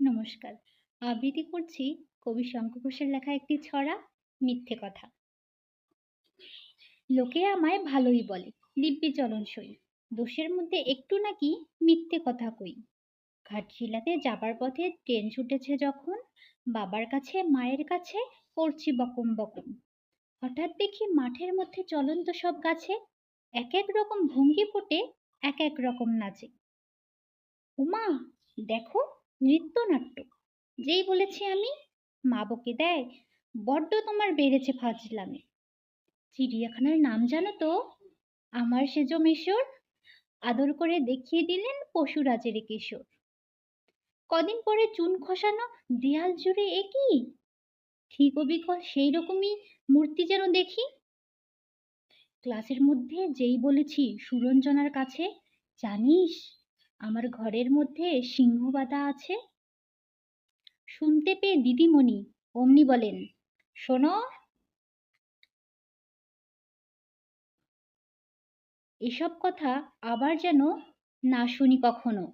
নমস্কার। আবৃত্তি করছি কবি শঙ্কর ঘোষের লেখা একটি ছড়া, মিথ্যে কথা। লোকে আমায় ভালোই বলে, দিব্যি চলন সই দোষের মধ্যে একটু নাকি মিথ্যে কথা কই। ঘাটশিলাতে যাবার পথে ট্রেন ছুটেছে যখন, বাবার কাছে, মায়ের কাছে করছি বকম বকম। হঠাৎ দেখি মাঠের মধ্যে চলন্ত সব গাছে এক এক রকম ভঙ্গি ফুটে, এক এক রকম নাচে। উমা, দেখো নৃত্যনাট্য। যেই বলেছি আমি মা বকে দেয়, বড্ড তোমার বেড়েছে ফাজলামে। চিড়িয়াখানার নাম জানো তো? আমার সেজ মেশর, আদর করে দেখিয়ে দিলেন পশুরাজের কিশোর। কদিন পরে চুন খসানো দেয়াল জুড়ে একই ঠিক অবিকল সেই রকমই মূর্তি যেন দেখি। ক্লাসের মধ্যে যেই বলেছি সুরঞ্জনার কাছে, জানিস আমার ঘরের মধ্যে সিংহ বাঁধা আছে। শুনতে পেয়ে দিদিমণি অমনি বলেন, শোনো। এসব কথা আবার যেন না শুনি কখনো।